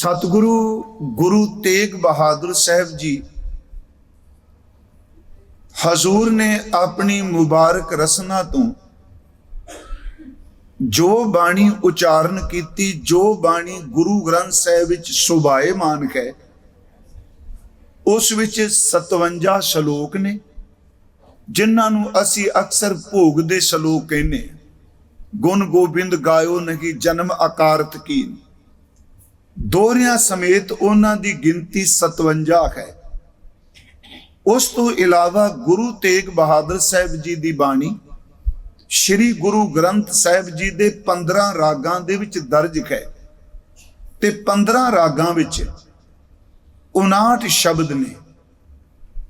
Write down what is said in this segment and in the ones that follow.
ਸਤਿਗੁਰੂ ਗੁਰੂ ਤੇਗ ਬਹਾਦਰ ਸਾਹਿਬ ਜੀ ਹਜ਼ੂਰ ਨੇ ਆਪਣੀ ਮੁਬਾਰਕ ਰਸਨਾ ਤੋਂ ਜੋ ਬਾਣੀ ਉਚਾਰਨ ਕੀਤੀ, ਜੋ ਬਾਣੀ ਗੁਰੂ ਗ੍ਰੰਥ ਸਾਹਿਬ ਵਿੱਚ ਸੁਭਾਏਮਾਨ ਹੈ, ਉਸ ਵਿੱਚ 57 ਸ਼ਲੋਕ ਨੇ, ਜਿਨ੍ਹਾਂ ਨੂੰ ਅਸੀਂ ਅਕਸਰ ਭੋਗ ਦੇ ਸ਼ਲੋਕ ਕਹਿੰਦੇ ਗੁਣ ਗੋਬਿੰਦ ਗਾਇਓ ਨਹੀਂ ਜਨਮ ਆਕਾਰਤ ਕੀ ਦੋਹਰਿਆਂ ਸਮੇਤ ਉਹਨਾਂ ਦੀ ਗਿਣਤੀ 57 ਹੈ। ਉਸ ਤੋਂ ਇਲਾਵਾ ਗੁਰੂ ਤੇਗ ਬਹਾਦਰ ਸਾਹਿਬ ਜੀ ਦੀ ਬਾਣੀ, ਸ੍ਰੀ ਗੁਰੂ ਗ੍ਰੰਥ ਸਾਹਿਬ ਜੀ ਦੇ 15 ਰਾਗਾਂ ਦੇ ਵਿੱਚ ਦਰਜ ਹੈ ਤੇ 15 ਰਾਗਾਂ ਵਿੱਚ 59 ਸ਼ਬਦ ਨੇ।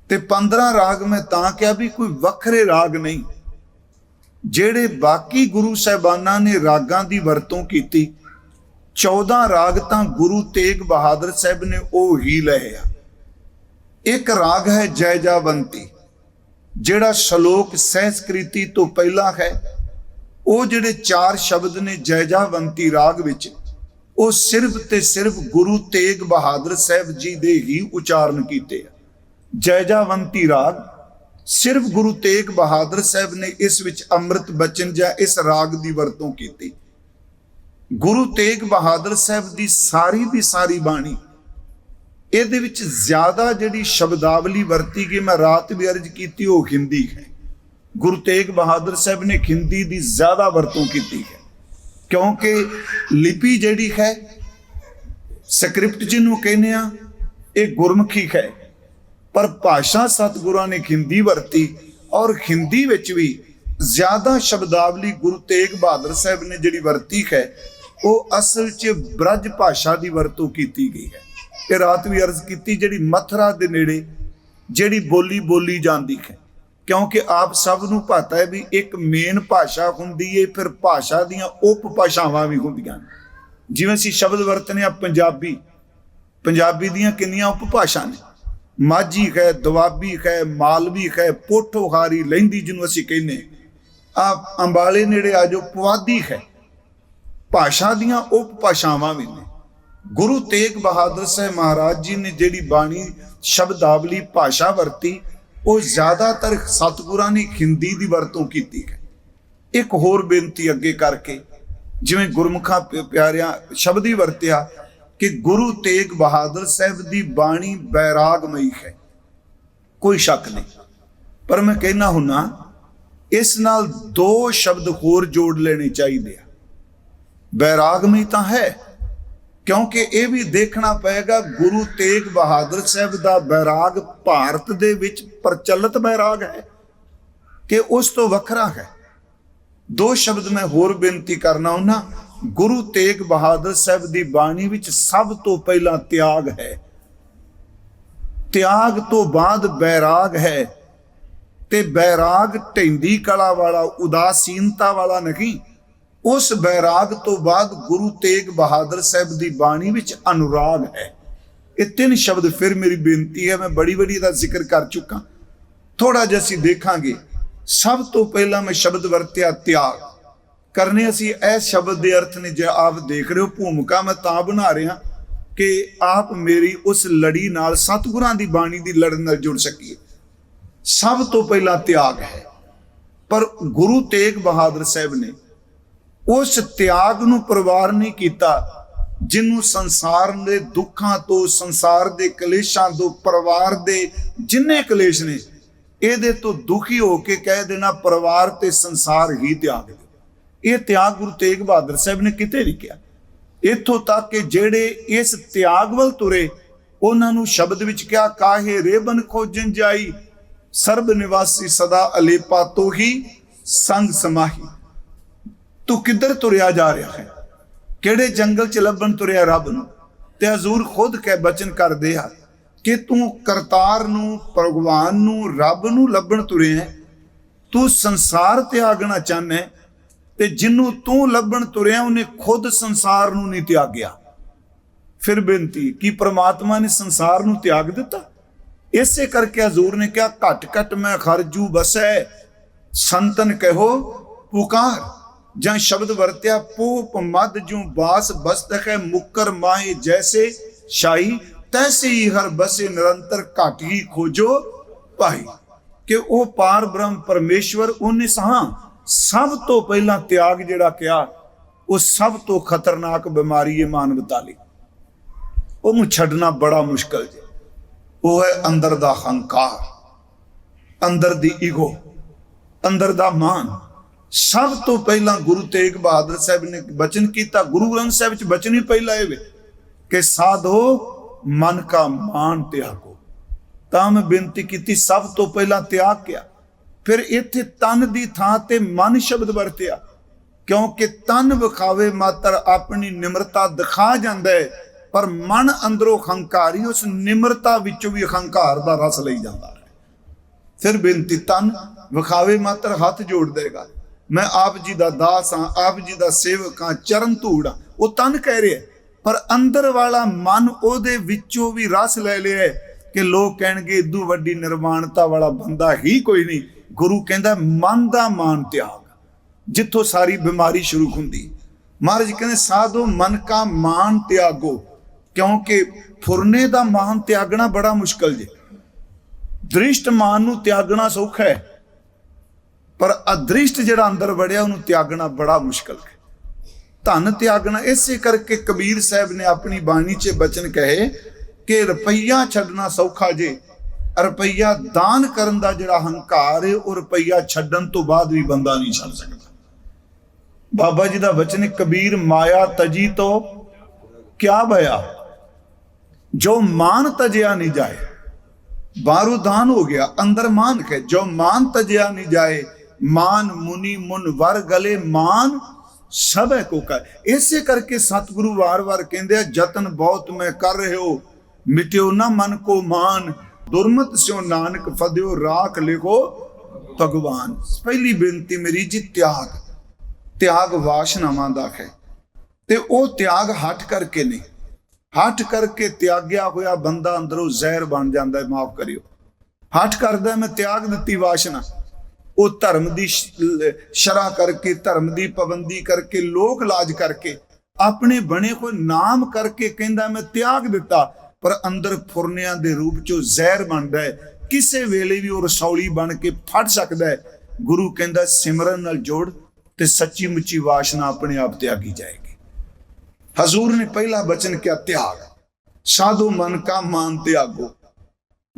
ਤੇ 15 ਰਾਗ ਮੈਂ ਤਾਂ ਕਿਹਾ ਵੀ ਕੋਈ ਵੱਖਰੇ ਰਾਗ ਨਹੀਂ, ਜਿਹੜੇ ਬਾਕੀ ਗੁਰੂ ਸਾਹਿਬਾਨਾਂ ਨੇ ਰਾਗਾਂ ਦੀ ਵਰਤੋਂ ਕੀਤੀ। 14 ਰਾਗ ਤਾਂ ਗੁਰੂ ਤੇਗ ਬਹਾਦਰ ਸਾਹਿਬ ਨੇ ਉਹ ਹੀ ਲਏ ਆ। ਇੱਕ ਰਾਗ ਹੈ ਜੈ ਜਾਵੰਤੀ ਜਿਹੜਾ ਸ਼ਲੋਕ ਸਹਿਸਕ੍ਰਿਤੀ ਤੋਂ ਪਹਿਲਾਂ ਹੈ। ਉਹ ਜਿਹੜੇ ਚਾਰ ਸ਼ਬਦ ਨੇ ਜੈ ਜਾਵੰਤੀ ਰਾਗ ਵਿੱਚ, ਉਹ ਸਿਰਫ ਤੇ ਸਿਰਫ ਗੁਰੂ ਤੇਗ ਬਹਾਦਰ ਸਾਹਿਬ ਜੀ ਦੇ ਹੀ ਉਚਾਰਨ ਕੀਤੇ ਆ। ਜੈ ਜਾਵੰਤੀ ਰਾਗ, ਸਿਰਫ ਗੁਰੂ ਤੇਗ ਬਹਾਦਰ ਸਾਹਿਬ ਨੇ ਇਸ ਵਿੱਚ ਅੰਮ੍ਰਿਤ ਬਚਨ ਜਾਂ ਇਸ ਰਾਗ ਦੀ ਵਰਤੋਂ ਕੀਤੀ। ਗੁਰੂ ਤੇਗ ਬਹਾਦਰ ਸਾਹਿਬ ਦੀ ਸਾਰੀ ਦੀ ਸਾਰੀ ਬਾਣੀ। ਇਹਦੇ ਵਿੱਚ ਜ਼ਿਆਦਾ ਜਿਹੜੀ ਸ਼ਬਦਾਵਲੀ ਵਰਤੀ ਗਈ, ਮੈਂ ਰਾਤ ਵੀ ਅਰਜ਼ ਕੀਤੀ, ਉਹ ਹਿੰਦੀ ਹੈ। ਗੁਰੂ ਤੇਗ ਬਹਾਦਰ ਸਾਹਿਬ ਨੇ ਹਿੰਦੀ ਦੀ ਜ਼ਿਆਦਾ ਵਰਤੋਂ ਕੀਤੀ ਹੈ। ਕਿਉਂਕਿ ਲਿਪੀ ਜਿਹੜੀ ਹੈ, ਸਕ੍ਰਿਪਟ ਜਿਹਨੂੰ ਕਹਿੰਦੇ ਆ, ਇਹ ਗੁਰਮੁਖੀ ਹੈ। ਪਰ ਭਾਸ਼ਾ ਸਤਿਗੁਰਾਂ ਨੇ ਖਿੰਦੀ ਵਰਤੀ ਔਰ ਹਿੰਦੀ ਵਿੱਚ ਵੀ ਜ਼ਿਆਦਾ ਸ਼ਬਦਾਵਲੀ ਗੁਰੂ ਤੇਗ ਬਹਾਦਰ ਸਾਹਿਬ ਨੇ ਜਿਹੜੀ ਵਰਤੀ ਹੈ ਉਹ ਅਸਲ 'ਚ ਬ੍ਰਜ ਭਾਸ਼ਾ ਦੀ ਵਰਤੋਂ ਕੀਤੀ ਗਈ ਹੈ। ਇਹ ਰਾਤ ਵੀ ਅਰਜ਼ ਕੀਤੀ ਜਿਹੜੀ ਮਥਰਾ ਦੇ ਨੇੜੇ ਜਿਹੜੀ ਬੋਲੀ ਬੋਲੀ ਜਾਂਦੀ ਹੈ। ਕਿਉਂਕਿ ਆਪ ਸਭ ਨੂੰ ਪਤਾ ਹੈ ਵੀ ਇੱਕ ਮੇਨ ਭਾਸ਼ਾ ਹੁੰਦੀ ਹੈ ਫਿਰ ਭਾਸ਼ਾ ਦੀਆਂ ਉਪ ਭਾਸ਼ਾਵਾਂ ਵੀ ਹੁੰਦੀਆਂ ਜਿਵੇਂ ਅਸੀਂ ਸ਼ਬਦ ਵਰਤਨੇ ਆ, ਪੰਜਾਬੀ। ਪੰਜਾਬੀ ਦੀਆਂ ਕਿੰਨੀਆਂ ਉਪ ਭਾਸ਼ਾ ਨੇ? ਮਾਝੀ ਹੈ, ਦੁਆਬੀ ਹੈ, ਮਾਲਵੀ ਹੈ, ਪੋਠੋਹਾਰੀ, ਲਹਿੰਦੀ ਜਿਹਨੂੰ ਅਸੀਂ ਕਹਿੰਦੇ ਆ ਅੰਬਾਲੇ ਨੇੜੇ ਆ ਜੋ ਪੁਆਧੀ ਹੈ। ਭਾਸ਼ਾ ਦੀਆਂ ਉਪਭਾਸ਼ਾਵਾਂ ਵੀ ਨੇ। ਗੁਰੂ ਤੇਗ ਬਹਾਦਰ ਸਾਹਿਬ ਮਹਾਰਾਜ ਜੀ ਨੇ ਜਿਹੜੀ ਬਾਣੀ, ਸ਼ਬਦਾਵਲੀ, ਭਾਸ਼ਾ ਵਰਤੀ, ਉਹ ਜ਼ਿਆਦਾਤਰ ਸਤਿਗੁਰਾਂ ਨੇ ਹਿੰਦੀ ਦੀ ਵਰਤੋਂ ਕੀਤੀ ਹੈ ਇੱਕ ਹੋਰ ਬੇਨਤੀ ਅੱਗੇ ਕਰਕੇ, ਜਿਵੇਂ ਗੁਰਮੁਖਾਂ ਪਿ- ਪਿਆਰਿਆਂ ਸ਼ਬਦ ਹੀ ਵਰਤਿਆ ਕਿ ਗੁਰੂ ਤੇਗ ਬਹਾਦਰ ਸਾਹਿਬ ਦੀ ਬਾਣੀ ਬੈਰਾਗਮਈ ਹੈ। ਕੋਈ ਸ਼ੱਕ ਨਹੀਂ। ਪਰ ਮੈਂ ਕਹਿਣਾ ਹੁੰਨਾ, ਇਸ ਨਾਲ ਦੋ ਸ਼ਬਦ ਹੋਰ ਜੋੜ ਲੈਣੇ ਚਾਹੀਦੇ ਆ। ਬੈਰਾਗਮਈ ਤਾਂ ਹੈ, ਕਿਉਂਕਿ ਇਹ ਵੀ ਦੇਖਣਾ ਪਏਗਾ ਗੁਰੂ ਤੇਗ ਬਹਾਦਰ ਸਾਹਿਬ ਦਾ ਬੈਰਾਗ ਭਾਰਤ ਦੇ ਵਿੱਚ ਪ੍ਰਚਲਿਤ ਬੈਰਾਗ ਹੈ ਕਿ ਉਸ ਤੋਂ ਵੱਖਰਾ ਹੈ। ਦੋ ਸ਼ਬਦ ਮੈਂ ਹੋਰ ਬੇਨਤੀ ਕਰਨਾ ਉਹਨਾਂ, ਗੁਰੂ ਤੇਗ ਬਹਾਦਰ ਸਾਹਿਬ ਦੀ ਬਾਣੀ ਵਿੱਚ ਸਭ ਤੋਂ ਪਹਿਲਾਂ ਤਿਆਗ ਹੈ। ਤਿਆਗ ਤੋਂ ਬਾਅਦ ਬੈਰਾਗ ਹੈ ਤੇ ਬੈਰਾਗ ਢੈਂਦੀ ਕਲਾ ਵਾਲਾ, ਉਦਾਸੀਨਤਾ ਵਾਲਾ ਨਹੀਂ ਉਸ ਬੈਰਾਗ ਤੋਂ ਬਾਅਦ ਗੁਰੂ ਤੇਗ ਬਹਾਦਰ ਸਾਹਿਬ ਦੀ ਬਾਣੀ ਵਿੱਚ ਅਨੁਰਾਗ ਹੈ। ਇਹ ਤਿੰਨ ਸ਼ਬਦ ਫਿਰ ਮੇਰੀ ਬੇਨਤੀ ਹੈ, ਮੈਂ ਬੜੀ ਬੜੀ ਦਾ ਜ਼ਿਕਰ ਕਰ ਚੁੱਕਾ। ਥੋੜਾ ਜਿਹਾ ਅਸੀਂ ਦੇਖਾਂਗੇ। ਸਭ ਤੋਂ ਪਹਿਲਾਂ ਮੈਂ ਸ਼ਬਦ ਵਰਤਿਆ ਤਿਆਗ। ਕਰਨੇ ਅਸੀਂ ਇਹ ਸ਼ਬਦ ਦੇ ਅਰਥ ਨੇ, ਜੇ ਆਪ ਦੇਖ ਰਹੇ ਹੋ ਭੂਮਿਕਾ, ਮੈਂ ਤਾਂ ਬਣਾ ਰਿਹਾ ਕਿ ਆਪ ਮੇਰੀ ਉਸ ਲੜੀ ਨਾਲ ਸਤਿਗੁਰਾਂ ਦੀ ਬਾਣੀ ਦੀ ਲੜਨ ਨਾਲ ਜੁੜ ਸਕੀਏ। ਸਭ ਤੋਂ ਪਹਿਲਾਂ ਤਿਆਗ ਹੈ। ਪਰ ਗੁਰੂ ਤੇਗ ਬਹਾਦਰ ਸਾਹਿਬ ਨੇ ਉਸ ਤਿਆਗ ਨੂੰ ਪਰਿਵਾਰ ਨਹੀਂ ਕੀਤਾ, ਜਿਹਨੂੰ ਸੰਸਾਰ ਦੇ ਦੁੱਖਾਂ ਤੋਂ, ਸੰਸਾਰ ਦੇ ਕਲੇਸ਼ਾਂ ਤੋਂ, ਪਰਿਵਾਰ ਦੇ ਜਿੰਨੇ ਕਲੇਸ਼ ਨੇ, ਇਹਦੇ ਤੋਂ ਦੁਖੀ ਹੋ ਕੇ ਕਹਿ ਦੇਣਾ ਪਰਿਵਾਰ ਤੇ ਸੰਸਾਰ ਹੀ ਤਿਆਗ ਦਿਓ ਇਹ ਤਿਆਗ ਗੁਰੂ ਤੇਗ ਬਹਾਦਰ ਸਾਹਿਬ ਨੇ ਕਿਤੇ ਲਿਖਿਆ ਕਿਹਾ। ਇੱਥੋਂ ਤੱਕ ਕਿ ਜਿਹੜੇ ਇਸ ਤਿਆਗ ਵੱਲ ਤੁਰੇ, ਉਹਨਾਂ ਨੂੰ ਸ਼ਬਦ ਵਿੱਚ ਕਿਹਾ, ਕਾਹੇ ਰੇਬਨ ਖੋਜਨ ਜਾਈ ਸਰਬ ਨਿਵਾਸੀ ਸਦਾ ਅਲੇਪਾ ਤੋਂ ਹੀ ਸੰਗ ਸਮਾਹੀ। ਤੂੰ ਕਿੱਧਰ ਤੁਰਿਆ ਜਾ ਰਿਹਾ ਹੈ? ਕਿਹੜੇ ਜੰਗਲ ਚ ਲੱਭਣ ਤੁਰਿਆ ਰੱਬ ਨੂੰ? ਤੇ ਹਜ਼ੂਰ ਖੁਦ ਕਹਿ, ਬਚਨ ਕਰਦੇ ਆ ਕਿ ਤੂੰ ਕਰਤਾਰ ਨੂੰ, ਭਗਵਾਨ ਨੂੰ, ਰੱਬ ਨੂੰ ਲੱਭਣ ਤੁਰਿਆ ਤੂੰ ਸੰਸਾਰ ਤਿਆਗਣਾ ਚਾਹਨਾ ਤੇ ਜਿਹਨੂੰ ਤੂੰ ਲੱਭਣ ਤੁਰਿਆ, ਉਹਨੇ ਖੁਦ ਸੰਸਾਰ ਨੂੰ ਨਹੀਂ ਤਿਆਗਿਆ। ਫਿਰ ਬੇਨਤੀ, ਕਿ ਪ੍ਰਮਾਤਮਾ ਨੇ ਸੰਸਾਰ ਨੂੰ ਤਿਆਗ ਦਿੱਤਾ? ਇਸੇ ਕਰਕੇ ਹਜ਼ੂਰ ਨੇ ਕਿਹਾ, ਘਟ ਘਟ ਮੈਂ ਖਰਜੂ ਬਸੈ, ਸੰਤਨ ਕਹੋ, ਪੁਕਾਰ। ਜਾਂ ਸ਼ਬਦ ਵਰਤਿਆ ਪੂਪ ਮਦ ਜੂ ਬਾਸ ਬਸਤਕ ਹੈ, ਮੁਕਰ ਮਾਹੇ ਜੈਸੇ ਸ਼ਾਹੀ ਤੈਸੇ ਹੀ ਹਰ ਬਸੇ ਨਿਰੰਤਰ ਘਟ ਹੀ ਖੋਜੋ ਭਾਈ। ਕਿ ਉਹ ਪਾਰ ਬ੍ਰਹਮ ਪਰਮੇਸ਼ਵਰ, ਉਹਨੇ ਸਹਾਂ ਸਭ ਤੋਂ ਪਹਿਲਾਂ ਤਿਆਗ ਜਿਹੜਾ ਕਿਹਾ, ਉਹ ਸਭ ਤੋਂ ਖਤਰਨਾਕ ਬਿਮਾਰੀ ਹੈ ਮਾਨਵਤਾ ਲਈ ਉਹਨੂੰ ਛੱਡਣਾ ਬੜਾ ਮੁਸ਼ਕਲ ਜੀ। ਉਹ ਹੈ ਅੰਦਰ ਦਾ ਹੰਕਾਰ, ਅੰਦਰ ਦੀ ਈਗੋ, ਅੰਦਰ ਦਾ ਮਾਨ। ਸਭ ਤੋਂ ਪਹਿਲਾਂ ਗੁਰੂ ਤੇਗ ਬਹਾਦਰ ਸਾਹਿਬ ਨੇ ਬਚਨ ਕੀਤਾ, ਗੁਰੂ ਗ੍ਰੰਥ ਸਾਹਿਬ ਵਿੱਚ ਬਚਨ ਹੀ ਪਹਿਲਾ ਇਹ ਵੇ ਕਿ ਸਾਧੋ ਮਨ ਕਾ ਮਾਨ ਤਿਆਗੋ। ਤਾਂ ਮੈਂ ਬੇਨਤੀ ਕੀਤੀ, ਸਭ ਤੋਂ ਪਹਿਲਾਂ ਤਿਆਗ ਕਿਆ। ਫਿਰ ਇੱਥੇ ਤਨ ਦੀ ਥਾਂ ਤੇ ਮਨ ਸ਼ਬਦ ਵਰਤਿਆ, ਕਿਉਂਕਿ ਤਨ ਵਿਖਾਵੇ ਮਾਤਰ ਆਪਣੀ ਨਿਮਰਤਾ ਦਿਖਾ ਜਾਂਦਾ ਹੈ, ਪਰ ਮਨ ਅੰਦਰੋਂ ਹੰਕਾਰੀ, ਉਸ ਨਿਮਰਤਾ ਵਿੱਚੋਂ ਵੀ ਹੰਕਾਰ ਦਾ ਰਸ ਲਈ ਜਾਂਦਾ ਹੈ। ਫਿਰ ਬੇਨਤੀ, ਤਨ ਵਿਖਾਵੇ ਮਾਤਰ ਹੱਥ ਜੋੜ ਦੇਗਾ। ਮੈਂ ਆਪ ਜੀ ਦਾ ਦਾਸ ਹਾਂ, ਆਪ ਜੀ ਦਾ ਸੇਵਕ ਹਾਂ, ਚਰਨ ਧੂੜਾ ਉਹ ਤਨ ਕਹਿ ਰਿਹਾ ਪਰ ਅੰਦਰ ਵਾਲਾ ਮਨ ਉਹਦੇ ਵਿੱਚੋਂ ਵੀ ਰਸ ਲੈ ਲਿਆ ਕਿ ਲੋਕ ਕਹਿਣਗੇ, ਇਦੂ ਵੱਡੀ ਨਿਰਵਾਣਤਾ ਵਾਲਾ ਬੰਦਾ ਹੀ ਕੋਈ ਨਹੀਂ। ਗੁਰੂ ਕਹਿੰਦਾ, ਮਨ ਦਾ ਮਾਨ ਤਿਆਗ। ਜਿੱਥੋਂ ਸਾਰੀ ਬਿਮਾਰੀ ਸ਼ੁਰੂ ਹੁੰਦੀ। ਮਹਾਰਾਜ ਕਹਿੰਦੇ, ਸਾਧੋ ਮਨ ਕਾ ਮਾਨ ਤਿਆਗੋ। ਕਿਉਂਕਿ ਫੁਰਨੇ ਦਾ ਮਾਨ ਤਿਆਗਣਾ ਬੜਾ ਮੁਸ਼ਕਲ ਜੇ। ਦ੍ਰਿਸ਼ਟ ਮਾਨ ਨੂੰ ਤਿਆਗਣਾ ਸੌਖਾ ਹੈ। ਪਰ ਅਦ੍ਰਿਸ਼ਟ ਜਿਹੜਾ ਅੰਦਰ ਵੜਿਆ, ਉਹਨੂੰ ਤਿਆਗਣਾ ਬੜਾ ਮੁਸ਼ਕਲ ਹੈ। ਧਨ ਤਿਆਗਣਾ, ਇਸੇ ਕਰਕੇ ਕਬੀਰ ਸਾਹਿਬ ਨੇ ਆਪਣੀ ਬਾਣੀ 'ਚ ਬਚਨ ਕਹੇ ਕਿ ਰੁਪਈਆ ਛੱਡਣਾ ਸੌਖਾ ਜੇ, ਰੁਪਈਆ ਦਾਨ ਕਰਨ ਦਾ ਜਿਹੜਾ ਹੰਕਾਰ ਹੈ ਉਹ ਰੁਪਈਆ ਛੱਡਣ ਤੋਂ ਬਾਅਦ ਵੀ ਬੰਦਾ ਨਹੀਂ ਛੱਡ ਸਕਦਾ। ਬਾਬਾ ਜੀ ਦਾ ਬਚਨ, ਕਬੀਰ ਮਾਇਆ ਤਜੀ ਤੋਂ ਕਿਆ ਭਇਆ? ਜੋ ਮਾਨ ਤਜਿਆ ਨਹੀਂ ਜਾਏ ਬਾਰੂ ਦਾਨ ਹੋ ਗਿਆ, ਅੰਦਰ ਮਾਨ ਹੈ। ਜੋ ਮਾਨ ਤਜਿਆ ਨਹੀਂ ਜਾਏ ਮਾਨ ਮੁਨੀ ਮੁਨ ਵਰ ਗਲੇ ਮਾਨ ਸਭੈ ਕੋ ਕਰ। ਇਸੇ ਕਰਕੇ ਸਤਿਗੁਰੂ ਵਾਰ-ਵਾਰ ਕਹਿੰਦੇ ਆ, ਜਤਨ ਬਹੁਤ ਮੈਂ ਕਰ ਰਹੇ ਹੋ ਮਿਟਿਓ ਨਾ ਮਨ ਕੋ ਮਾਨ, ਦੁਰਮਤ ਸਿਓ ਨਾਨਕ ਫਦਿਓ ਰਾਖ ਲਿਖੋ ਭਗਵਾਨ। ਪਹਿਲੀ ਬੇਨਤੀ ਮੇਰੀ ਜੀ, ਤਿਆਗ। ਤਿਆਗ ਵਾਸ਼ਨਾਵਾਂ ਦਾ ਹੈ। ਤੇ ਉਹ ਤਿਆਗ ਹਟ ਕਰਕੇ ਨਹੀਂ। ਹਟ ਕਰਕੇ ਤਿਆਗਿਆ ਹੋਇਆ ਬੰਦਾ ਅੰਦਰੋਂ ਜ਼ਹਿਰ ਬਣ ਜਾਂਦਾ ਹੈ, ਮਾਫ ਕਰਿਓ। ਹਟ ਕਰਦਾ ਮੈਂ ਤਿਆਗ ਦਿੱਤੀ ਵਾਸ਼ਨਾ। ਉਹ ਧਰਮ ਦੀ ਸ਼ਰਾ ਕਰਕੇ, ਧਰਮ ਦੀ ਪਾਬੰਦੀ ਕਰਕੇ, ਲੋਕ ਲਾਜ ਕਰਕੇ, ਆਪਣੇ ਬਣੇ ਕੋਈ ਨਾਮ ਕਰਕੇ ਕਹਿੰਦਾ, ਮੈਂ ਤਿਆਗ ਦਿੱਤਾ। ਪਰ ਅੰਦਰ ਫੁਰਨਿਆਂ ਦੇ ਰੂਪ ਚੋਂ ਜ਼ਹਿਰ ਬਣਦਾ ਹੈ। ਕਿਸੇ ਵੇਲੇ ਵੀ ਉਹ ਰਸੌਲੀ ਬਣ ਕੇ ਫਟ ਸਕਦਾ ਹੈ। ਗੁਰੂ ਕਹਿੰਦਾ, ਸਿਮਰਨ ਨਾਲ ਜੋੜ ਤੇ ਸੱਚੀ ਮੁੱਚੀ ਵਾਸ਼ਨਾ ਆਪਣੇ ਆਪ ਤਿਆਗੀ ਜਾਏਗੀ। ਹਜ਼ੂਰ ਨੇ ਪਹਿਲਾ ਬਚਨ ਕਿਹਾ, ਤਿਆਗ। ਸਾਧੂ ਮਨ ਕਾ ਮਾਨ ਤਿਆਗੋ।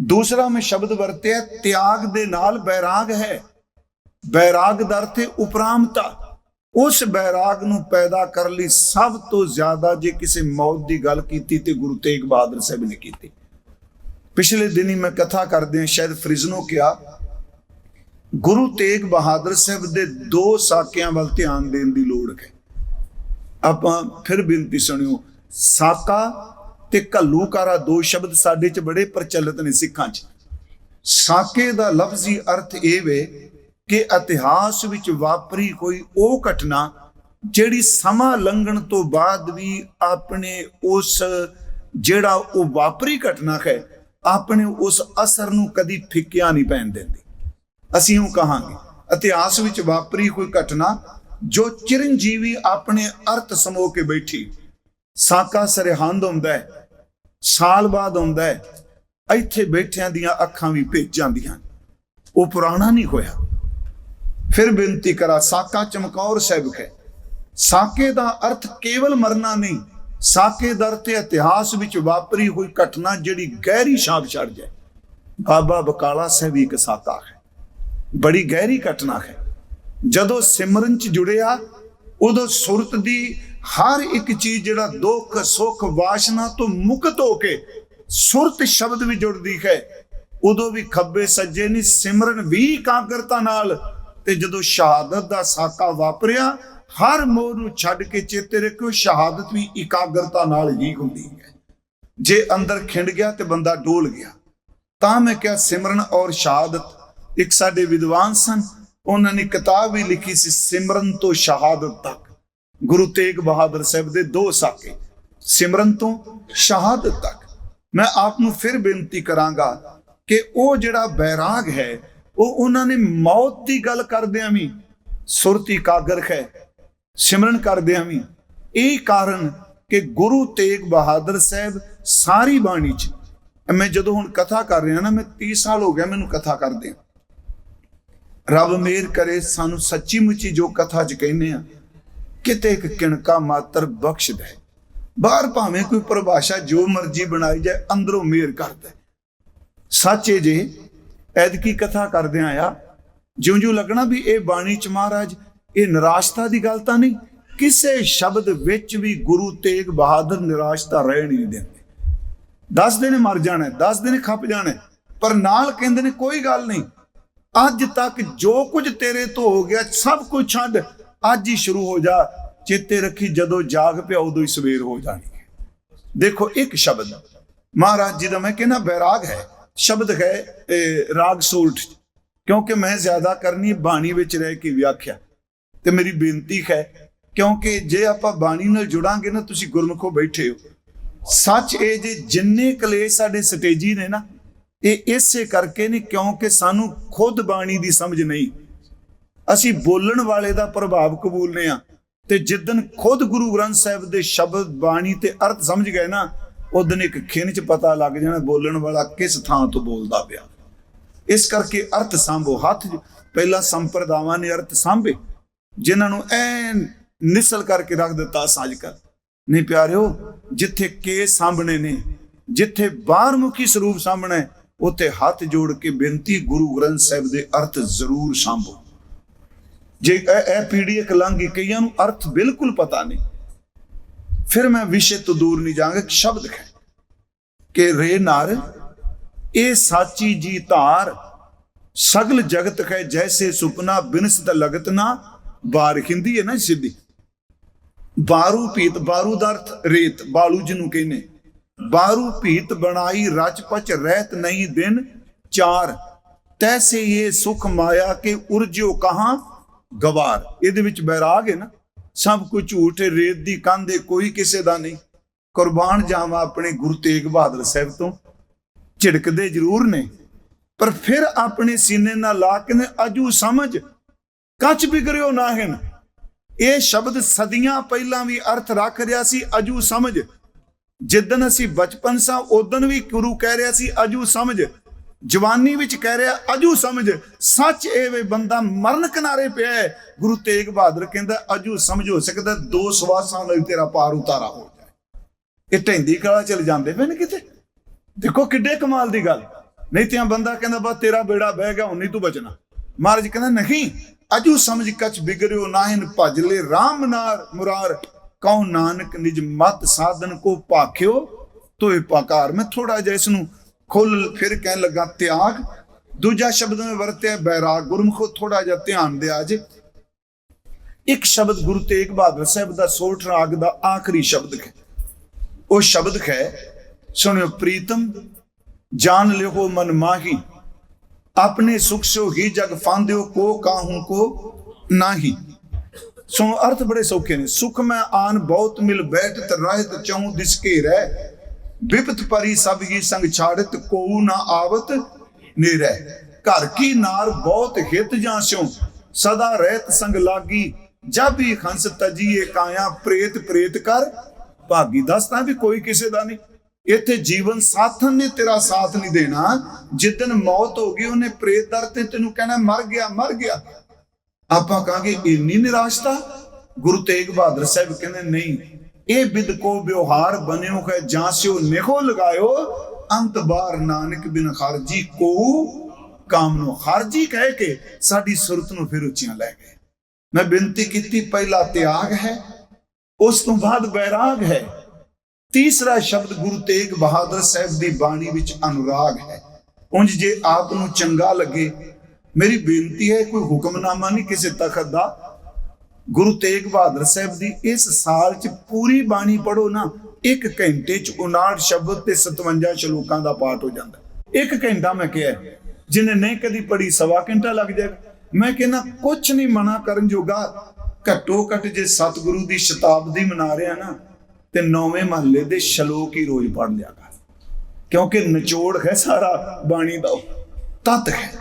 ਦੂਸਰਾ, ਮੈਂ ਸ਼ਬਦ ਵਰਤਿਆ, ਤਿਆਗ ਦੇ ਨਾਲ ਬੈਰਾਗ ਹੈ। ਬੈਰਾਗ ਦਾ ਅਰਥ ਉਪਰਾਮਤਾ, ਉਸ ਬੈਰਾਗ ਨੂੰ ਪੈਦਾ ਕਰਨ ਲਈ ਸਭ ਤੋਂ ਜ਼ਿਆਦਾ ਜੇ ਕਿਸੇ ਮੌਤ ਦੀ ਗੱਲ ਕੀਤੀ ਤੇ ਗੁਰੂ ਤੇਗ ਬਹਾਦਰ ਸਾਹਿਬ ਨੇ ਕੀਤੀ। ਪਿਛਲੇ ਦਿਨੀ ਮੈਂ ਕਥਾ ਕਰਦੇ ਹਾਂ, ਸ਼ਾਇਦ ਫ੍ਰਿਜ਼ਨੋ ਕਿਹਾ, ਗੁਰੂ ਤੇਗ ਬਹਾਦਰ ਸਾਹਿਬ ਦੇ ਦੋ ਸਾਕਿਆਂ ਵੱਲ ਧਿਆਨ ਦੇਣ ਦੀ ਲੋੜ ਹੈ। ਆਪਾਂ ਫਿਰ ਬੇਨਤੀ ਸੁਣਿਓ, ਸਾਕਾ ਤੇ ਘੱਲੂਕਾਰਾ ਦੋ ਸ਼ਬਦ ਸਾਡੇ 'ਚ ਬੜੇ ਪ੍ਰਚਲਿਤ ਨੇ ਸਿੱਖਾਂ 'ਚ। ਸਾਕੇ ਦਾ ਲਫ਼ਜ਼ੀ ਅਰਥ ਇਹ ਵੇ ਕਿ ਇਤਿਹਾਸ ਵਿੱਚ ਵਾਪਰੀ ਕੋਈ ਉਹ ਘਟਨਾ ਜਿਹੜੀ ਸਮਾਂ ਲੰਘਣ ਤੋਂ ਬਾਅਦ ਵੀ ਆਪਣੇ ਉਸ, ਜਿਹੜਾ ਉਹ ਵਾਪਰੀ ਘਟਨਾ ਹੈ, ਆਪਣੇ ਉਸ ਅਸਰ ਨੂੰ ਕਦੀ ਫਿੱਕਿਆ ਨਹੀਂ ਪੈਣ ਦਿੰਦੀ। ਅਸੀਂ ਉਹ ਕਹਾਂਗੇ, ਇਤਿਹਾਸ ਵਿੱਚ ਵਾਪਰੀ ਕੋਈ ਘਟਨਾ ਜੋ ਚਿਰੰਜੀਵੀ ਆਪਣੇ ਅਰਥ ਸਮੋ ਕੇ ਬੈਠੀ। ਸਾਕਾ ਸਰਹੰਦ ਹੁੰਦਾ ਹੈ, ਸਾਲ ਬਾਅਦ ਹੁੰਦਾ ਹੈ, ਇੱਥੇ ਬੈਠਿਆਂ ਦੀਆਂ ਅੱਖਾਂ ਵੀ ਭੇਜ ਜਾਂਦੀਆਂ। ਉਹ ਪੁਰਾਣਾ ਨਹੀਂ ਹੋਇਆ। ਫਿਰ ਬੇਨਤੀ ਕਰਾ, ਸਾਕਾ ਚਮਕੌਰ ਸਾਹਿਬ ਹੈ ਸਾਕੇ ਦਾ ਅਰਥ ਕੇਵਲ ਮਰਨਾ ਨਹੀਂ, ਸਾਕੇ ਦਰ ਤੇ ਇਤਿਹਾਸ ਵਿੱਚ ਵਾਪਰੀ ਹੋਈ ਘਟਨਾ ਜਿਹੜੀ ਗਹਿਰੀ ਛਾਪ ਛੱਡ ਜਾਏ। ਬਾਬਾ ਬਕਾਲਾ ਸਾਹਿਬ ਇੱਕ ਸਾਕਾ ਹੈ, ਬੜੀ ਗਹਿਰੀ ਘਟਨਾ ਹੈ। ਜਦੋਂ ਸਿਮਰਨ ਚ ਜੁੜਿਆ, ਉਦੋਂ ਸੁਰਤ ਦੀ ਹਰ ਇੱਕ ਚੀਜ਼ ਜਿਹੜਾ ਦੁੱਖ, ਸੁੱਖ, ਵਾਸ਼ਨਾ ਤੋਂ ਮੁਕਤ ਹੋ ਕੇ ਸੁਰਤ ਸ਼ਬਦ ਵੀ ਜੁੜਦੀ ਹੈ, ਉਦੋਂ ਵੀ ਖੱਬੇ ਸੱਜੇ ਨਹੀਂ ਸਿਮਰਨ ਵੀ ਇਕਾਗਰਤਾ ਨਾਲ ਤੇ ਜਦੋਂ ਸ਼ਹਾਦਤ ਦਾ ਸਾਕਾ ਵਾਪਰਿਆ, ਹਰ ਮੋਹ ਨੂੰ ਛੱਡ ਕੇ ਚੇਤੇ ਰੱਖਿਓ, ਸ਼ਹਾਦਤ ਵੀ ਇਕਾਗਰਤਾ ਨਾਲ ਹੀ ਹੁੰਦੀ ਹੈ। ਜੇ ਅੰਦਰ ਖਿੰਡ ਗਿਆ ਤੇ ਬੰਦਾ ਡੋਲ ਗਿਆ। ਤਾਂ ਮੈਂ ਕਿਹਾ, ਸਿਮਰਨ ਔਰ ਸ਼ਹਾਦਤ ਇੱਕ ਸਾਡੇ ਵਿਦਵਾਨ ਸਨ। ਉਹਨਾਂ ਨੇ ਕਿਤਾਬ ਵੀ ਲਿਖੀ ਸੀ, ਸਿਮਰਨ ਤੋਂ ਸ਼ਹਾਦਤ ਤੱਕ। ਗੁਰੂ ਤੇਗ ਬਹਾਦਰ ਸਾਹਿਬ ਦੇ ਦੋ ਸਾਕੇ, ਸਿਮਰਨ ਤੋਂ ਸ਼ਹਾਦਤ ਤੱਕ। ਮੈਂ ਆਪ ਨੂੰ ਫਿਰ ਬੇਨਤੀ ਕਰਾਂਗਾ ਕਿ ਉਹ ਜਿਹੜਾ ਬੈਰਾਗ ਹੈ ਉਹ ਉਹਨਾਂ ਨੇ ਮੌਤ ਦੀ ਗੱਲ ਕਰਦਿਆਂ ਵੀ ਸੁਰਤੀ ਕਾਗਰ ਹੈ, ਸਿਮਰਨ ਕਰਦਿਆਂ ਵੀ। ਇਹ ਕਾਰਨ ਕਿ ਗੁਰੂ ਤੇਗ ਬਹਾਦਰ ਸਾਹਿਬ ਸਾਰੀ ਬਾਣੀ ਚ, ਮੈਂ ਜਦੋਂ ਹੁਣ ਕਥਾ ਕਰ ਰਿਹਾ ਨਾ, ਮੈਂ 30 ਸਾਲ ਹੋ ਗਿਆ ਮੈਨੂੰ ਕਥਾ ਕਰਦੇ ਰੱਬ ਮੇਰ ਕਰੇ, ਸਾਨੂੰ ਸੱਚੀ ਮੁੱਚੀ ਜੋ ਕਥਾ ਚ ਕਹਿੰਦੇ ਆ, ਕਿਤੇ ਇੱਕ ਕਿਣਕਾ ਮਾਤਰ ਬਖਸ਼ ਦੇ। ਬਾਹਰ ਭਾਵੇਂ ਕੋਈ ਪਰਿਭਾਸ਼ਾ ਜੋ ਮਰਜ਼ੀ ਬਣਾਈ ਜਾਏ, ਅੰਦਰੋਂ ਮੇਰ ਕਰਦਾ। ਹੈ। ਸੱਚ ਏ ਜੇ ਐਦਕੀ ਕਥਾ ਕਰਦਿਆਂ ਆ ਜਿਉਂ ਜਿਉਂ ਲੱਗਣਾ ਵੀ ਇਹ ਬਾਣੀ ਚ ਮਹਾਰਾਜ, ਇਹ ਨਿਰਾਸ਼ਤਾ ਦੀ ਗੱਲ ਤਾਂ ਨਹੀਂ, ਕਿਸੇ ਸ਼ਬਦ ਵਿੱਚ ਵੀ ਗੁਰੂ ਤੇਗ ਬਹਾਦਰ ਨਿਰਾਸ਼ਤਾ ਰਹਿ ਨਹੀਂ ਦਿੰਦੇ। ਦਸ ਦਿਨ ਮਰ ਜਾਣਾ, ਦਸ ਦਿਨ ਖੱਪ ਜਾਣਾ, ਪਰ ਨਾਲ ਕਹਿੰਦੇ ਨੇ ਕੋਈ ਗੱਲ ਨਹੀਂ, ਅੱਜ ਤੱਕ ਜੋ ਕੁਝ ਤੇਰੇ ਤੋਂ ਹੋ ਗਿਆ, ਸਭ ਕੁਝ ਛੱਡ, ਅੱਜ ਹੀ ਸ਼ੁਰੂ ਹੋ ਜਾ, ਚੇਤੇ ਰੱਖੀ ਜਦੋਂ ਜਾਗ ਪਿਆ, ਉਦੋਂ ਹੀ ਸਵੇਰ ਹੋ ਜਾਣੀ ਦੇਖੋ ਇੱਕ ਸ਼ਬਦ, ਮਹਾਰਾਜ ਜੀ ਦਾ ਮੈਂ ਕਹਿੰਦਾ, ਬੈਰਾਗ ਹੈ। ਸ਼ਬਦ ਹੈ ਰਾਗ ਸੂਲਟ। ਕਿਉਂਕਿ ਮੈਂ ਜ਼ਿਆਦਾ ਕਰਨੀ ਬਾਣੀ ਵਿੱਚ ਰਹਿ ਕੇ ਵਿਆਖਿਆ। ਤੇ ਮੇਰੀ ਬੇਨਤੀ ਹੈ, ਕਿਉਂਕਿ ਜੇ ਆਪਾਂ ਬਾਣੀ ਨਾਲ ਜੁੜਾਂਗੇ ਨਾ, ਤੁਸੀਂ ਗੁਰਮੁਖੋ ਬੈਠੇ ਹੋ। ਸੱਚ ਇਹ ਜੇ ਜਿੰਨੇ ਕਲੇਸ਼ ਸਾਡੇ ਸਟੇਜੀ ਨੇ ਨਾ, ਇਹ ਇਸੇ ਕਰਕੇ ਨੇ ਕਿਉਂਕਿ ਸਾਨੂੰ ਖੁਦ ਬਾਣੀ ਦੀ ਸਮਝ ਨਹੀਂ। ਅਸੀਂ ਬੋਲਣ ਵਾਲੇ ਦਾ ਪ੍ਰਭਾਵ ਕਬੂਲਨੇ ਆ ਤੇ ਜਿੱਦਨ ਖੁਦ ਗੁਰੂ ਗ੍ਰੰਥ ਸਾਹਿਬ ਦੇ ਸ਼ਬਦ ਬਾਣੀ ਤੇ ਅਰਥ ਸਮਝ ਗਏ ਨਾ ਉਦਨ ਇੱਕ ਖਿੰਨ ਚ ਪਤਾ ਲੱਗ ਜਾਣਾ ਬੋਲਣ ਵਾਲਾ ਕਿਸ ਥਾਂ ਤੋਂ ਬੋਲਦਾ ਪਿਆ। ਇਸ ਕਰਕੇ ਅਰਥ ਸੰਭੋ ਹੱਥ ਪਹਿਲਾਂ ਸੰਪਰਦਾਵਾਂ ਨੇ ਅਰਥ ਸੰਭੇ ਜਿਨ੍ਹਾਂ ਨੂੰ ਐ ਨਿਸਲ ਕਰਕੇ ਰੱਖ ਦਿੱਤਾ ਸਾਜ ਕਰ। ਨਹੀਂ ਪਿਆਰਿਓ ਜਿੱਥੇ ਕੇ ਸਾਹਮਣੇ ਨੇ ਜਿੱਥੇ ਬਾਹਰਮੁਖੀ ਸਰੂਪ ਸਾਹਮਣੇ ਹੈ, ਉੱਥੇ ਹੱਥ ਜੋੜ ਕੇ ਬੇਨਤੀ ਗੁਰੂ ਗ੍ਰੰਥ ਸਾਹਿਬ ਦੇ ਅਰਥ ਜ਼ਰੂਰ ਸੰਭੋ। ਜੇ ਇਹ ਇਹ ਪੀੜੀ ਇੱਕ ਲੰਘੀ ਕਈਆਂ ਨੂੰ ਅਰਥ ਬਿਲਕੁਲ ਪਤਾ ਨਹੀਂ। ਫਿਰ ਮੈਂ ਵਿਸ਼ੇ ਤੋਂ ਦੂਰ ਨਹੀਂ ਜਾਵਾਂਗਾ, ਇੱਕ ਸ਼ਬਦ ਹੈ ਕਿ ਰੇ ਨਾਰ, ਇਹ ਸਾਚੀ ਜੀ ਧਾਰ, ਸਗਲ ਜਗਤ ਹੈ ਜੈਸੇ ਸੁਪਨਾ ਬਿਨਸਤ ਲਗਤ ਨਾ ਬਾਰ ਖਿੰਦੀ ਹੈ ਨਾ ਸਿੱਧੀ। ਬਾਰੂ ਪੀਤ ਬਾਰੂ ਦਾ ਅਰਥ ਰੇਤ, ਬਾਲੂ ਜਿਹਨੂੰ ਕਹਿੰਦੇ। ਬਾਰੂ ਪੀਤ ਬਣਾਈ, ਰਚ ਪਚ ਰਹਿਤ ਨਹੀਂ ਦਿਨ, ਚਾਰ। ਤੈਸੇ ਇਹ ਸੁਖ ਮਾਇਆ ਕੇ ਉਰਜਿਓ ਕਹਾਂ, ਗਵਾਰ। ਇਹਦੇ ਵਿੱਚ ਬੈਰਾਗ ਹੈ ਨਾ। ਸਭ ਕੁਝ ਝੂਠ ਹੈ, ਰੇਤ ਦੀ ਕੰਧ ਹੈ, ਕੋਈ ਕਿਸੇ ਦਾ ਨਹੀਂ। ਕੁਰਬਾਨ ਜਾਵਾਂ ਆਪਣੇ ਗੁਰੂ ਤੇਗ ਬਹਾਦਰ ਸਾਹਿਬ ਤੋਂ। ਝਿੜਕਦੇ ਜ਼ਰੂਰ ਨੇ। ਪਰ ਫਿਰ ਆਪਣੇ ਸੀਨੇ ਨਾਲ ਲਾ ਕੇ ਨੇ, ਅਜੂ ਸਮਝ, ਕੱਚ ਬਿਗਰਿਓ ਨਾਹਿਨ ਇਹ ਸ਼ਬਦ ਸਦੀਆਂ ਪਹਿਲਾਂ ਵੀ ਅਰਥ ਰੱਖ ਰਿਹਾ ਸੀ, ਅਜੂ ਸਮਝ। ਜਿੱਦਨ ਅਸੀਂ ਬਚਪਨ ਸਾਂ ਉਦਨ ਵੀ ਗੁਰੂ ਕਹਿ ਰਿਹਾ ਸੀ, ਅਜੂ ਸਮਝ। ਜਵਾਨੀ ਵਿੱਚ ਕਹਿ ਰਿਹਾ, ਅਜੂ ਸਮਝ, ਸੱਚ ਇਹ ਵੇ ਬੰਦਾ ਮਰਨ ਕਿਨਾਰੇ ਪਿਆ ਹੈ। ਗੁਰੂ ਤੇਗ ਬਹਾਦਰ ਕਹਿੰਦਾ, ਅਜੂ ਸਮਝ ਹੋ ਸਕਦਾ ਦੋ ਸਵਾਸਾਂ ਨਾਲ ਤੇਰਾ ਪਾਰ ਉਤਾਰਾ ਹੋ ਜਾਏ। ਇਹ ਢੈਂਦੀ ਕਾਲਾ ਚਲ ਜਾਂਦੇ ਪਏ ਨੇ ਕਿਤੇ? ਦੇਖੋ ਕਿੱਡੇ ਕਮਾਲ ਦੀ ਗੱਲ। ਨਹੀਂ ਤੇ ਬੰਦਾ ਕਹਿੰਦਾ, ਬਸ ਤੇਰਾ ਬੇੜਾ ਬਹਿ ਗਿਆ, ਹੁਣ ਨਹੀਂ ਤੂੰ ਬਚਣਾ। ਮਹਾਰਾਜ ਕਹਿੰਦਾ, ਨਹੀਂ, ਅਜੂ ਸਮਝ ਕਛ ਬਿਗਰਿਓ ਨਾਹਿਨ ਭਜ ਲੈ। RAM ਨਾਰ ਮੁਰਾਰ ਕਉ ਨਾਨਕ ਨਿਜ ਮਤ ਸਾਧਨ ਕੋ ਭਾਖਿਓ ਤੋਏ ਪਾਕਾਰ। ਮੈਂ ਥੋੜਾ ਜਿਹਾ ਇਸ ਨੂੰ ਖੁੱਲ ਫਿਰ ਕਹਿਣ ਲੱਗਾ, ਤਿਆਗ। ਦੂਜਾ ਸ਼ਬਦ ਮੈਂ ਵਰਤਿਆ, ਬੈਰਾਗ। ਗੁਰਮੁਖੋ ਥੋੜਾ ਜਿਹਾ ਧਿਆਨ ਦਿਆ ਜੇ ਇੱਕ ਸ਼ਬਦ ਗੁਰੂ ਤੇਗ ਬਹਾਦਰ ਸਾਹਿਬ ਦਾ ਸੋਠ ਰਾਗ ਦਾ ਆਖਰੀ ਸ਼ਬਦ ਹੈ। ਉਹ ਸ਼ਬਦ ਹੈ, ਸੁਣਿਓ ਪ੍ਰੀਤਮ, ਜਾਣ ਲਿਓ ਮਨ ਮਾਹੀ, ਆਪਣੇ ਸੁਖ ਸੋ ਹੀ ਜਗ ਫਾਂਦਿਓ, ਕੋ ਕਾਹੂ ਕੋ ਨਾਹੀ। ਸੋ ਅਰਥ ਬੜੇ ਸੌਖੇ ਨੇ। ਸੁਖ ਮੈਂ ਆਨ ਬਹੁਤ ਮਿਲ ਬੈਠ ਰਹਿਤ ਚਉ ਦਿਸ ਕੇ ਰਹਿ ਵਿਪਤ ਪਰੀ ਸਭ ਹੀ ਸੰਗ ਛਾੜਤ ਕੋ ਨਾ ਆਵਤ ਨੇਰੈ। ਘਰ ਕੀ ਨਾਰ ਬਹੁਤ ਹਿਤ ਜਾਂ ਸਿਉ ਸਦਾ ਰਹਿਤ ਸੰਗ ਲਾਗੀ। ਜਬ ਹੀ ਖੰਸ ਤਜੀਏ ਕਾਇਆ, ਪ੍ਰੇਤ ਪ੍ਰੇਤ ਕਰ। ਭਾਗੀ ਦੱਸਦਾ ਵੀ ਕੋਈ ਕਿਸੇ ਦਾ ਨਹੀਂ। ਇੱਥੇ ਜੀਵਨ ਸਾਥਨ ਨੇ ਤੇਰਾ ਸਾਥ ਨਹੀਂ ਦੇਣਾ। ਜਿੱਦਨ ਮੌਤ ਹੋ ਗਈ, ਉਹਨੇ ਪ੍ਰੇਤ ਦਰ ਤੇ ਤੈਨੂੰ ਕਹਿਣਾ, ਮਰ ਗਿਆ ਮਰ ਗਿਆ। ਆਪਾਂ ਕਹਾਂਗੇ, ਇੰਨੀ ਨਿਰਾਸ਼ਤਾ? ਗੁਰੂ ਤੇਗ ਬਹਾਦਰ ਸਾਹਿਬ ਕਹਿੰਦੇ, ਨਹੀਂ ਇਹ ਬਿਦ ਕੋ ਵਿਵਹਾਰ ਬਨਿਓ ਹੈ, ਜਾਂ ਸਿਓ ਨਿਖੋ ਲਗਾਇਓ, ਅੰਤ ਬਾਰ ਨਾਨਕ ਬਿਨ ਖਾਰਜੀ ਕੋ ਕਾਮ ਨੂੰ ਖਾਰਜੀ ਕਹਿ ਕੇ ਸਾਡੀ ਸੁਰਤ ਨੂੰ ਫਿਰ ਉੱਚੀਆਂ ਲੈ ਗਏ। ਮੈਂ ਬੇਨਤੀ ਕੀਤੀ, ਪਹਿਲਾ ਤਿਆਗ ਹੈ, ਉਸ ਤੋਂ ਬਾਅਦ ਬੈਰਾਗ ਹੈ। ਤੀਸਰਾ ਸ਼ਬਦ ਗੁਰੂ ਤੇਗ ਬਹਾਦਰ ਸਾਹਿਬ ਦੀ ਬਾਣੀ ਵਿੱਚ ਅਨੁਰਾਗ ਹੈ। ਉਂਝ ਜੇ ਆਪ ਨੂੰ ਚੰਗਾ ਲੱਗੇ, ਮੇਰੀ ਬੇਨਤੀ ਹੈ, ਕੋਈ ਹੁਕਮਨਾਮਾ ਨਹੀਂ ਕਿਸੇ ਤਖਤ ਦਾ ਗੁਰੂ ਤੇਗ ਬਹਾਦਰ ਸਾਹਿਬ ਦੀ ਇਸ ਸਾਲ ਚ ਪੂਰੀ ਬਾਣੀ ਪੜੋ ਨਾ, ਇੱਕ ਘੰਟੇ ਚ 59 ਸ਼ਬਦ ਤੇ 57 ਸ਼ਲੋਕਾਂ ਦਾ ਪਾਠ ਹੋ ਜਾਂਦਾ। ਇੱਕ ਘੰਟਾ ਮੈਂ ਕਿਹਾ ਜਿਹਨੇ ਨਹੀਂ ਕਦੀ ਪੜੀ ਸਵਾ ਘੰਟਾ ਲੱਗ ਜਾਏਗਾ। ਮੈਂ ਕਹਿੰਦਾ ਕੁਝ ਨਹੀਂ ਮਨਾ ਕਰਨ ਜੋਗਾ। ਘੱਟੋ ਘੱਟ ਜੇ ਸਤਿਗੁਰੂ ਦੀ ਸ਼ਤਾਬਦੀ ਮਨਾ ਰਿਹਾ ਨਾ, ਤੇ ਨੌਵੇਂ ਮਹੱਲੇ ਦੇ ਸ਼ਲੋਕ ਹੀ ਰੋਜ਼ ਪੜ ਲਿਆ ਕਰ। ਕਿਉਂਕਿ ਨਿਚੋੜ ਹੈ ਸਾਰਾ ਬਾਣੀ ਦਾ ਤਤ ਹੈ।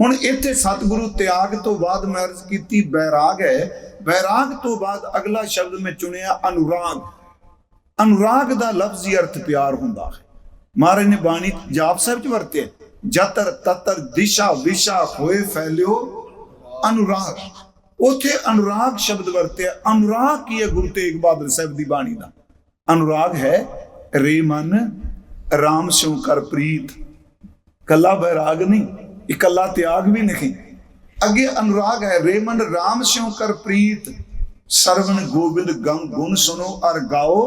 ਹੁਣ ਇੱਥੇ ਸਤਿਗੁਰੂ ਤਿਆਗ ਤੋਂ ਬਾਅਦ ਮੈਂ ਕੀਤੀ, ਬੈਰਾਗ ਹੈ ਵੈਰਾਗ ਤੋਂ ਬਾਅਦ ਅਗਲਾ ਸ਼ਬਦ ਮੈਂ ਚੁਣਿਆ ਅਨੁਰਾਗ। ਅਨੁਰਾਗ ਦਾ ਲਫ਼ਜ਼ੀ ਅਰਥ ਪਿਆਰ ਹੁੰਦਾ ਹੈ। ਮਹਾਰਾਜ ਨੇ ਬਾਣੀ ਜਾਪ ਸਾਹਿਬ ਚ ਵਰਤਿਆ ਜਤਰ ਤਤਰ ਦਿਸ਼ਾ ਵਿਸ਼ਾ ਹੋਏ ਫੈਲਿਓ ਅਨੁਰਾਗ। ਉਥੇ ਅਨੁਰਾਗ ਸ਼ਬਦ ਵਰਤਿਆ ਅਨੁਰਾਗ ਕੀ ਹੈ? ਗੁਰੂ ਤੇਗ ਬਹਾਦਰ ਸਾਹਿਬ ਦੀ ਬਾਣੀ ਦਾ। ਅਨੁਰਾਗ ਹੈ, ਰੇ ਮਨ, ਰਾਮ ਸਿਉ ਕਰ ਪ੍ਰੀਤ। ਕੱਲਾ ਬੈਰਾਗ ਨਹੀਂ, ਇਕੱਲਾ ਤਿਆਗ ਵੀ ਨਹੀਂ। ਅੱਗੇ ਅਨੁਰਾਗ ਹੈ ਰੇਮਨ ਰਾਮ RAM ਸਿਉ ਕਰ ਪ੍ਰੀਤ, ਸਰਵਣ ਗੋਬਿੰਦ ਗੰ ਗੁਣ ਸੁਨੋ ਅਰ ਗਾਓ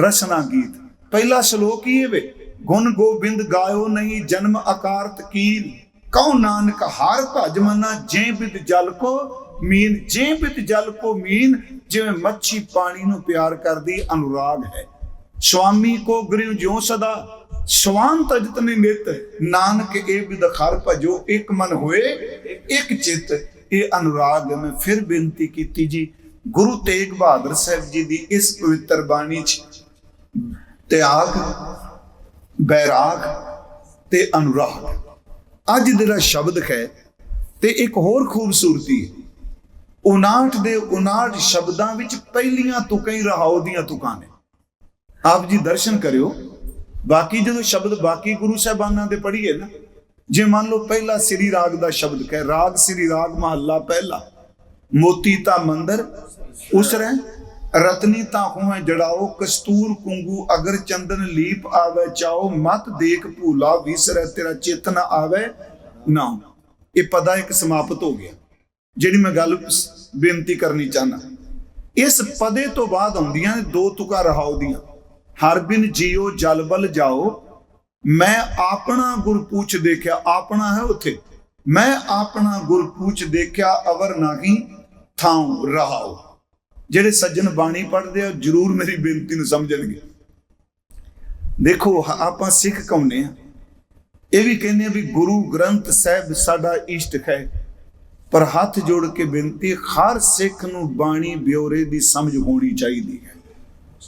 ਰਸਨਾ ਗੀਤ। ਪਹਿਲਾ ਸ਼ਲੋਕ ਹੀ ਵੇ, ਗੁਣ ਗੋਬਿੰਦ ਗਾਇਓ ਨਹੀਂ, ਜਨਮ ਆਕਾਰਤ ਕੀਲ। ਕਉ ਨਾਨਕ ਹਰ ਭਜ ਮਨਾ ਜੇ ਬਿਦ ਜਲ ਕੋ ਮੀਨ ਜੇ ਬਿਦ ਜਲ ਕੋ ਮੀਨ, ਜਿਵੇਂ ਮੱਛੀ ਪਾਣੀ ਨੂੰ ਪਿਆਰ ਕਰਦੀ ਅਨੁਰਾਗ ਹੈ। ਸੁਆਮੀ ਕੋ ਗ੍ਰਿਉ ਜਿਉ ਸਦਾ, ਸਵਾਨ ਤਜਤ ਨਿਤ ਨਾਨਕ ਇਹ ਬਿਦ ਖਰ ਭਜੋ ਇੱਕ ਮਨ ਹੋਏ ਇੱਕ ਚਿੱਤ, ਇਹ ਅਨੁਰਾਗ ਮੈਂ ਫਿਰ ਬੇਨਤੀ ਕੀਤੀ ਜੀ, ਗੁਰੂ ਤੇਗ ਬਹਾਦਰ ਸਾਹਿਬ ਜੀ ਦੀ ਇਸ ਪਵਿੱਤਰ ਬਾਣੀ 'ਚ ਤਿਆਗ, ਬੈਰਾਗ ਤੇ ਅਨੁਰਾਗ। ਅੱਜ ਜਿਹੜਾ ਸ਼ਬਦ ਹੈ ਤੇ ਇੱਕ ਹੋਰ ਖੂਬਸੂਰਤੀ ਹੈ। 59 ਦੇ 59 ਸ਼ਬਦਾਂ ਵਿੱਚ ਪਹਿਲੀਆਂ ਤੁਕਾਂ ਹੀ ਰਹਾਉ ਦੀਆਂ ਤੁਕਾਂ ਨੇ। ਆਪ ਜੀ ਦਰਸ਼ਨ ਕਰਿਓ। ਬਾਕੀ ਜਦੋਂ ਸ਼ਬਦ ਬਾਕੀ ਗੁਰੂ ਸਾਹਿਬਾਨਾਂ ਦੇ ਪੜ੍ਹੀਏ ਨਾ ਜੇ ਮੰਨ ਲਓ ਪਹਿਲਾ ਸ੍ਰੀ ਰਾਗ ਦਾ ਸ਼ਬਦ ਕਹੇ, ਰਾਗ ਸ੍ਰੀ ਰਾਗ ਮਹੱਲਾ ਪਹਿਲਾ, ਮੋਤੀ ਤਾਂ ਮੰਦਰ ਉਸਰੈ ਰਤਨੀ ਤਾਂ ਹੋਵੇਂ ਜੜਾਓ, ਕਸਤੂਰ ਕੁੰਗੂ ਅਗਰ ਚੰਦਨ ਲੀਪ ਆਵੇ ਚਾਓ, ਮਤ ਦੇਖ ਭੂਲਾ ਵਿਸਰੈ, ਤੇਰਾ ਚਿੱਤ ਨਾ ਆਵੇ ਨਾ। ਇਹ ਪਦਾ ਇੱਕ ਸਮਾਪਤ ਹੋ ਗਿਆ, ਜਿਹੜੀ ਮੈਂ ਗੱਲ ਬੇਨਤੀ ਕਰਨੀ ਚਾਹਨਾ ਇਸ ਪਦੇ ਤੋਂ ਬਾਅਦ ਆਉਂਦੀਆਂ ਨੇ ਦੋ ਤੁਕਾਂ ਰਹਾਉ ਦੀਆਂ। ਹਰ ਬਿਨ ਜੀਓ ਜਲ ਬਲ ਜਾਓ ਮੈਂ ਆਪਣਾ ਗੁਰ ਪੂਛ ਦੇਖਿਆ, ਆਪਣਾ ਹੈ ਉੱਥੇ। ਮੈਂ ਆਪਣਾ ਗੁਰ ਪੂਛ ਦੇਖਿਆ, ਅਵਰ ਨਾਹੀ ਥਾਉ ਰਹਾਓ ਜਿਹੜੇ ਸੱਜਣ ਬਾਣੀ ਪੜ੍ਹਦੇ ਆ, ਜਰੂਰ ਮੇਰੀ ਬੇਨਤੀ ਨੂੰ ਸਮਝਣਗੇ। ਦੇਖੋ ਆਪਾਂ ਸਿੱਖ ਕੌਨੇ ਆ। ਇਹ ਵੀ ਕਹਿੰਦੇ ਆ ਵੀ ਗੁਰੂ ਗ੍ਰੰਥ ਸਾਹਿਬ ਸਾਡਾ ਇਸ਼ਟ ਹੈ। ਪਰ ਹੱਥ ਜੋੜ ਕੇ ਬੇਨਤੀ, ਹਰ ਸਿੱਖ ਨੂੰ ਬਾਣੀ ਬਿਉਰੇ ਦੀ ਸਮਝ ਹੋਣੀ ਚਾਹੀਦੀ ਹੈ।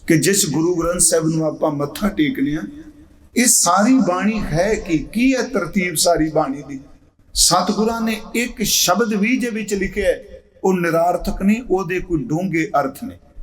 ਕਿ ਜਿਸ ਗੁਰੂ ਗ੍ਰੰਥ ਸਾਹਿਬ ਨੂੰ ਆਪਾਂ ਮੱਥਾ ਟੇਕਦੇ ਆ ਇਹ ਸਾਰੀ ਬਾਣੀ ਹੈ ਕਿ ਕੀ ਹੈ ਤਰਤੀਬ ਸਾਰੀ ਬਾਣੀ ਦੀ? ਸਤਿਗੁਰਾਂ ਨੇ ਇੱਕ ਸ਼ਬਦ ਵੀ ਜੇ ਵਿੱਚ ਲਿਖਿਆ ਉਹ ਨਿਰਾਰਥਕ ਨਹੀਂ, ਉਹਦੇ ਕੋਈ ਡੂੰਘੇ ਅਰਥ ਨੇ।